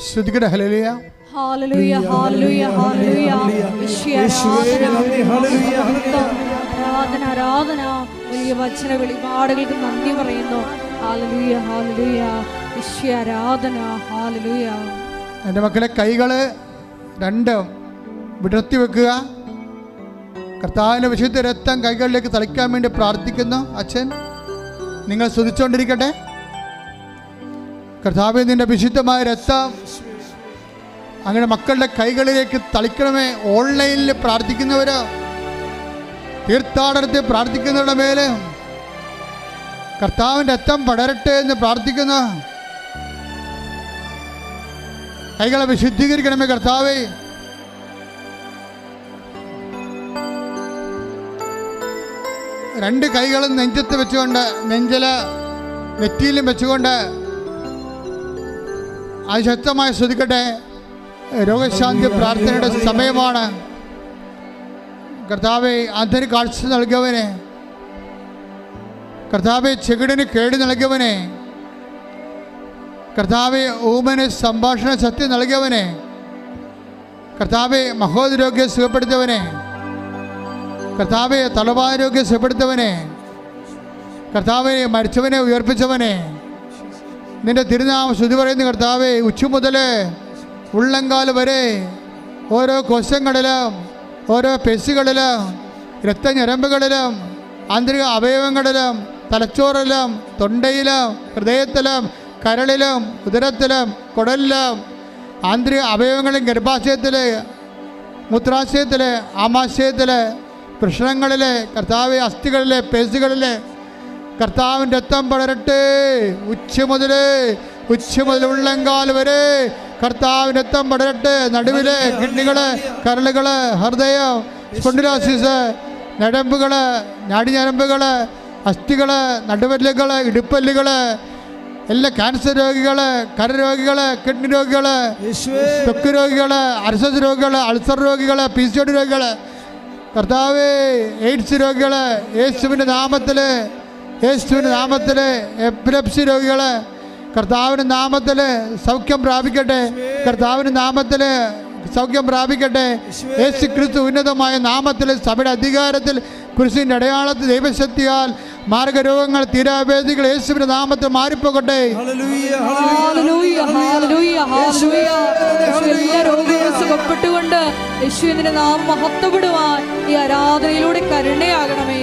ശ്രുതികട ഹലലിയ യേശുവേ, ആരാധന ആരാധന വലിയ വചന വെളിപാടുകൾക്ക് നന്ദി പറയുന്നു. ഹാലലൂയ ഹാലലൂയ യേശുവേ, ആരാധന. ഹാലലൂയ എന്റെ മക്കളെ കൈകൾ രണ്ടും വിടർത്തി വെക്കുക. കർത്താവിന്റെ വിശുദ്ധ രക്തം കൈകളിലേക്ക് തളിക്കാൻ വേണ്ടി പ്രാർത്ഥിക്കുന്നു. അച്ഛൻ നിങ്ങൾ സ്തുതിച്ചുകൊണ്ടിരിക്കട്ടെ. കർത്താവ് നിന്റെ വിശുദ്ധമായ രക്തം അങ്ങനെ മക്കളുടെ കൈകളിലേക്ക് തളിക്കണമേ. ഓൺലൈനിൽ പ്രാർത്ഥിക്കുന്നവർ തീർത്ഥാടനത്തിൽ പ്രാർത്ഥിക്കുന്നവരുടെ മേലെ കർത്താവിന്റെ രക്തം പടരട്ടെ എന്ന് പ്രാർത്ഥിക്കുന്ന. കൈകളെ വിശുദ്ധീകരിക്കണമേ കർത്താവേ. രണ്ട് കൈകളും നെഞ്ചത്ത് വെച്ചുകൊണ്ട് നെഞ്ചില നെറ്റിയിലും വെച്ചുകൊണ്ട് അത് ശക്തമായി ശ്രദ്ധിക്കട്ടെ. രോഗശാന്തി പ്രാർത്ഥനയുടെ സമയമാണ്. കർത്താവെ അന്ധന് കാഴ്ച നൽകിയവനെ കർത്താവെ ചെകിടിന് കേട് നൽകിയവനെ കർത്താവെ ഊമന് സംഭാഷണ ശക്തി നൽകിയവനെ കർത്താവെ മഹോദരോഗ്യം സുഖപ്പെടുത്തിയവനെ കർത്താവെ തലവാരോഗ്യം സുഖപ്പെടുത്തിയവനെ കർത്താവെ മരിച്ചവനെ ഉയർപ്പിച്ചവനെ നിന്റെ തിരുനാമ ശ്രുതി പറയുന്ന കർത്താവേ. ഉച്ച മുതൽ ഉള്ളങ്കാൽ വരെ ഓരോ കൊശങ്ങളിലും ഓരോ പെശുകളിലും രക്തഞരമ്പുകളിലും ആന്തരിക അവയവങ്ങളിലും തലച്ചോറിലും തൊണ്ടയിലും ഹൃദയത്തിലും കരളിലും ഉദരത്തിലും കുടലിലും ആന്തരിക അവയവങ്ങളിലും ഗർഭാശയത്തിൽ മൂത്രാശയത്തിൽ ആമാശയത്തിൽ പ്രശ്നങ്ങളിൽ കർത്താവ് അസ്ഥികളിലെ പേശികളിലെ കർത്താവിന്റെ രക്തം പടരട്ടെ. ഉച്ച മുതൽ ഉച്ച മുതൽ ഉള്ളങ്കാൽ വരെ കർത്താവിന്റെ രക്തം പടരട്ടെ. നടുവിലെ കിഡ്നികൾ കരളുകൾ ഹൃദയം സ്പൊണ്ടിലോസിസ് ഞരമ്പുകൾ നാടിഞരമ്പുകൾ അസ്ഥികൾ നടുവല്ലുകൾ ഇടുപ്പല്ലുകൾ എല്ലാ ക്യാൻസർ രോഗികൾ കരരോഗികൾ കിഡ്നി രോഗികൾ തൊക്കു രോഗികൾ അർസസ് രോഗികൾ അൾസർ രോഗികൾ പി സി ഡി രോഗികൾ. കർത്താവ് എയ്ഡ്സ് രോഗികൾ യേശുവിന്റെ നാമത്തിൽ യേശുവിന്റെ നാമത്തിൽ എപ്പിലപ്സി രോഗികളെ കർത്താവിന്റെ നാമത്തിൽ സൗഖ്യം പ്രാപിക്കട്ടെ. കർത്താവിന്റെ നാമത്തിൽ സൗഖ്യം പ്രാപിക്കട്ടെ. യേശു ക്രിസ്തു ഉന്നതമായ നാമത്തിൽ സഭയുടെ അധികാരത്തിൽ കുരിശിന്റെ അടയാളത്തിൽ ദൈവശക്തിയാൽ മാർഗരോഗങ്ങൾ തീരാവേദികൾ യേശുവിന്റെ നാമത്തിൽ മാറിപ്പോകട്ടെ. Hallelujah hallelujah hallelujah. യേശു എല്ലാ സുഖപ്പെട്ടുകൊണ്ട് യേശുവിന്റെ നാമം മഹത്വപ്പെടുവാൻ ഈ ആരാധനയിലൂടെ കരുണയാകണമേ.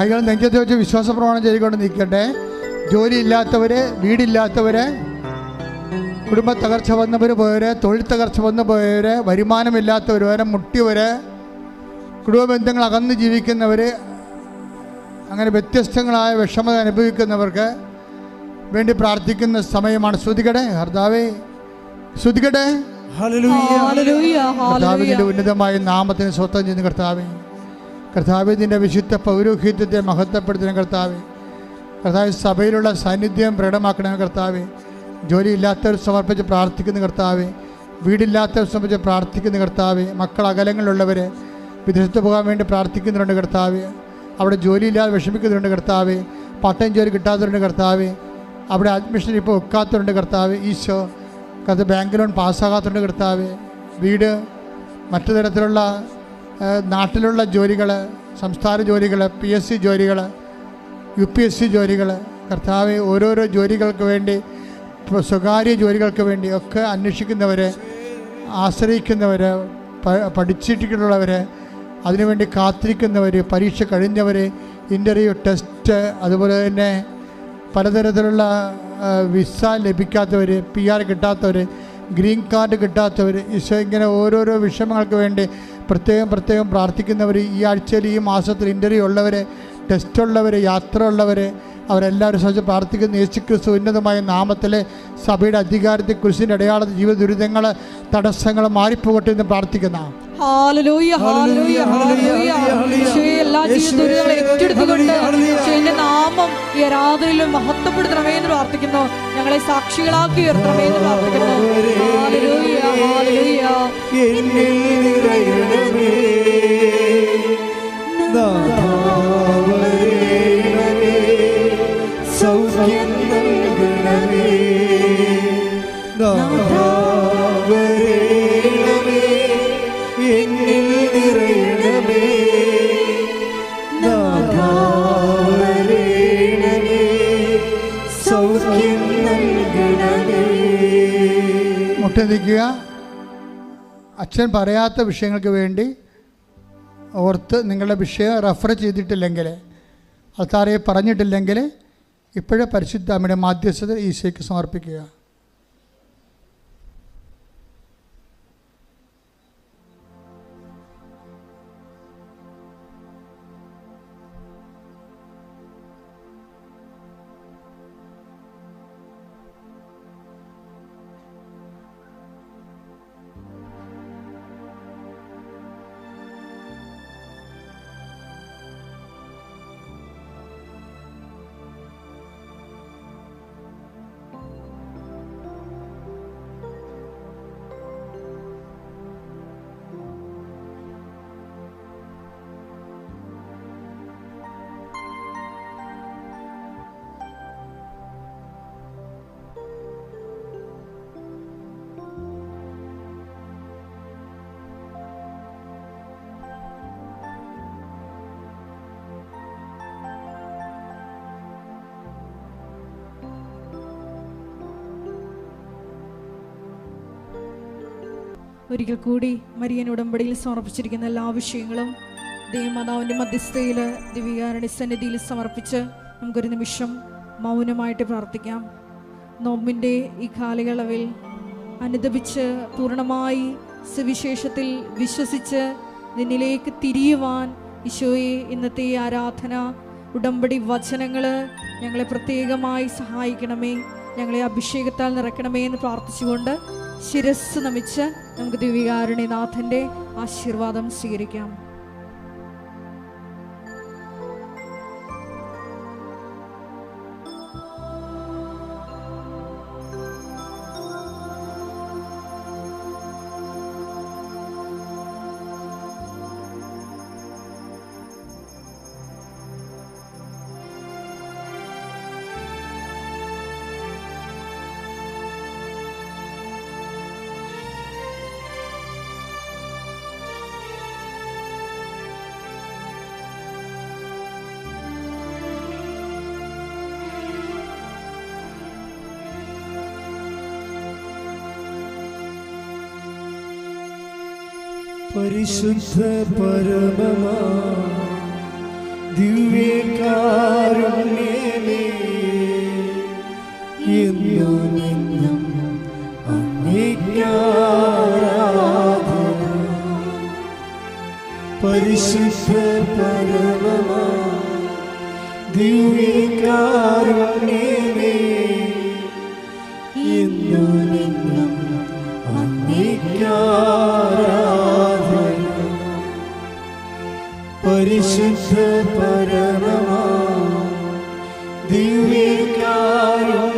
കൈകൾ നെഞ്ചത്ത് വെച്ച് വിശ്വാസ പ്രമാണം ചെയ്തുകൊണ്ട് നിൽക്കട്ടെ. ജോലിയില്ലാത്തവര് വീടില്ലാത്തവര് കുടുംബ തകർച്ച വന്നവർ പോയവര് തൊഴിൽ തകർച്ച വന്നു പോയവര് വരുമാനമില്ലാത്തവർ വരെ മുട്ടിയവര് കുടുംബ ബന്ധങ്ങൾ അകന്ന് ജീവിക്കുന്നവർ അങ്ങനെ വ്യത്യസ്തങ്ങളായ വിഷമത അനുഭവിക്കുന്നവർക്ക് വേണ്ടി പ്രാർത്ഥിക്കുന്ന സമയമാണ്. ശ്രുതികടെ ഹർദാവേ ശ്രുതികടെ. ഹല്ലേലൂയ കർത്താവിന്റെ ഹല്ലേലൂയ ഉന്നതമായ നാമത്തിന് സ്വത്തം ചെയ്യുന്ന കർത്താവേ. കർത്താവിന്റെ വിശുദ്ധ പൗരോഹിത്യത്തെ മഹത്വപ്പെടുത്തണം കർത്താവ്. കർത്താവ് സഭയിലുള്ള സാന്നിധ്യം പ്രകടമാക്കണം കർത്താവേ. ജോലിയില്ലാത്തവർ സമർപ്പിച്ച് പ്രാർത്ഥിക്കുന്ന കർത്താവ്. വീടില്ലാത്തവർ സമർപ്പിച്ച് പ്രാർത്ഥിക്കുന്ന കർത്താവ്. മക്കൾ അകലങ്ങളിലുള്ളവർ വിദേശത്ത് പോകാൻ വേണ്ടി പ്രാർത്ഥിക്കുന്നുണ്ട് കർത്താവ്. അവിടെ ജോലിയില്ലാതെ വിഷമിക്കുന്നുണ്ട് കർത്താവ്. പട്ടയം ജോലി കിട്ടാത്തവരുണ്ട് കർത്താവ്. അവിടെ അഡ്മിഷൻ ഇപ്പോൾ വെക്കാത്തവരുണ്ട് കർത്താവ്. ഈശോ കർത്താവ് ബാങ്ക് ലോൺ പാസ്സാകാത്തവരുണ്ട് കർത്താവ്. വീട് മറ്റു തരത്തിലുള്ള നാട്ടിലുള്ള ജോലികൾ സംസ്ഥാന ജോലികൾ പി എസ് സി ജോലികൾ യു പി എസ് സി ജോലികൾ കർത്താവ് ഓരോരോ ജോലികൾക്ക് വേണ്ടി സ്വകാര്യ ജോലികൾക്ക് വേണ്ടി ഒക്കെ അന്വേഷിക്കുന്നവർ ആശ്രയിക്കുന്നവർ പഠിച്ചിട്ടുള്ളവർ അതിനുവേണ്ടി കാത്തിരിക്കുന്നവർ പരീക്ഷ കഴിഞ്ഞവർ ഇന്റർവ്യൂ ടെസ്റ്റ് അതുപോലെ തന്നെ പലതരത്തിലുള്ള വിസ ലഭിക്കാത്തവർ പി ആർ കിട്ടാത്തവർ ഗ്രീൻ കാർഡ് കിട്ടാത്തവർ ഇങ്ങനെ ഓരോരോ വിഷമങ്ങൾക്ക് വേണ്ടി പ്രത്യേകം പ്രത്യേകം പ്രാർത്ഥിക്കുന്നവർ ഈ ആഴ്ചയിൽ ഈ മാസത്തിൽ ഇന്റർവ്യൂ ഉള്ളവർ ടെസ്റ്റ് ഉള്ളവർ യാത്ര ഉള്ളവർ അവരെല്ലാവരും സഹിച്ച് പ്രാർത്ഥിക്കുന്ന. യേശു ക്രിസ്തു ഉന്നതമായ നാമത്തിലെ സഭയുടെ അധികാരത്തെ കുരിശിന്റെ അടയാളത്തിൽ ജീവിത ദുരിതങ്ങൾ തടസ്സങ്ങൾ മാറിപ്പോകട്ടെ എന്ന് പ്രാർത്ഥിക്കുന്ന. എല്ലാ ജീവിതങ്ങളെ ഏറ്റെടുത്തുകൊണ്ട് ഈശോയുടെ നാമം ഈ ആരാധനയിലും മഹത്വപ്പെടുത്തണമേ എന്ന് പ്രാർത്ഥിക്കുന്നു. ഞങ്ങളെ സാക്ഷികളാക്കി ഉയർത്തണമേ എന്ന് പ്രാർത്ഥിക്കുന്നു. ഹാലലൂയ ഹാലലൂയ മുട്ടി നിൽക്കുക അച്ഛൻ പറയാത്ത വിഷയങ്ങൾക്ക് വേണ്ടി ഓർത്ത് നിങ്ങളുടെ വിഷയം റെഫർ ചെയ്തിട്ടില്ലെങ്കിൽ അത്താറെ പറഞ്ഞിട്ടില്ലെങ്കിൽ ഇപ്പോഴേ പരിശുദ്ധ അമ്മയുടെ മാധ്യസ്ഥത ഈശോയ്ക്ക് സമർപ്പിക്കുക. ഒരിക്കൽ കൂടി മരിയൻ ഉടമ്പടിയിൽ സമർപ്പിച്ചിരിക്കുന്ന എല്ലാ വിഷയങ്ങളും ദൈവമാതാവിന്റെ മധ്യസ്ഥയിൽ ദിവികാരണി സന്നിധിയിൽ സമർപ്പിച്ച് നമുക്കൊരു നിമിഷം മൗനമായിട്ട് പ്രാർത്ഥിക്കാം. നോമ്പിന്റെ ഈ കാലയളവിൽ അനുദപിച്ച് പൂർണമായി സുവിശേഷത്തിൽ വിശ്വസിച്ച് നിന്നിലേക്ക് തിരിയുവാൻ ഈശോയെ ഇന്നത്തെ ആരാധന ഉടമ്പടി വചനങ്ങൾ ഞങ്ങളെ പ്രത്യേകമായി സഹായിക്കണമേ ഞങ്ങളെ അഭിഷേകത്താൽ നിറയ്ക്കണമേ എന്ന് പ്രാർത്ഥിച്ചുകൊണ്ട് ശിരസ് നമിച്ച് നമുക്ക് ദിവ്യകാരുണ്യനാഥന്റെ ആശീർവാദം സ്വീകരിക്കാം. പരിശുദ്ധ പരമമാ. ദിവ്യകാരുണ്യമേ. എന്നും എന്നും അങ്ങേക്കാരാധന പരിശുദ്ധ പരമമാ. ദിവ്യകാരുണ്യമേ. പരിശുദ്ധ പരമമാ. ദിവ്യകാരുണ്യമേ